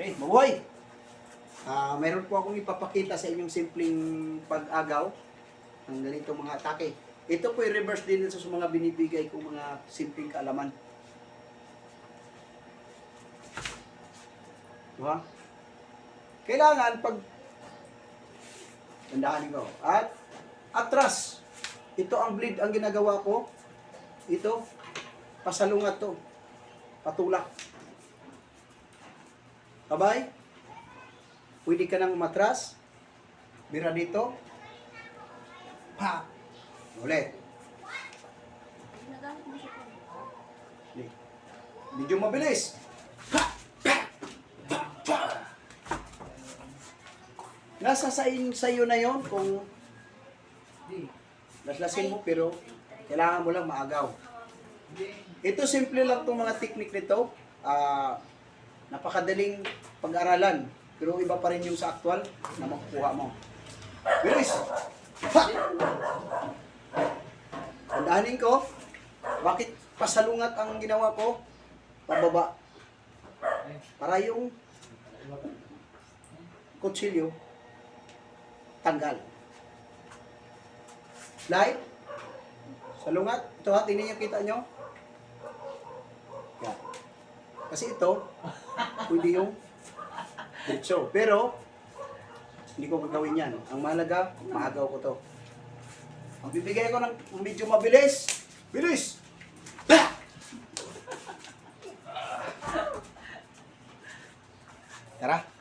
Okay, mabuhay! Ah, mayroon po akong ipapakita sa inyong simpleng pag-agaw ng ganito mga atake. Ito po yung reverse din sa mga binibigay kong mga simpleng kaalaman. Diba? Kailangan pag Tandaan ko. At atras. Ito ang bleed ang ginagawa ko. Ito. Pasalungat to. Patulak. Kabay. Pwede ka nang matras. Bira dito. Pa. Ulit. Medyo mabilis. Pa! Pa! Pa! Pa! Nasa sa in sa iyo na yon kung laslasin mo pero kailangan mo lang maagaw. Ito simple lang tong mga technique nito. Ah, napakadaling pag-aralan. Pero iba pa rin yung sa actual na makukuha mo. Bilis! Ha! Tandaanin ko, bakit pasalungat ang ginawa ko? Pababa. Para yung kutsilyo tanggal. Slide. Salungat. Ito ha, tingnan niyo, kita nyo. Kasi ito, pwede yung diretso. Pero, hindi ko gagawin yan. Ang mahalaga, maagaw ko to. Ang bibigay ko ng medyo mabilis. Bilis! Bah! Tara.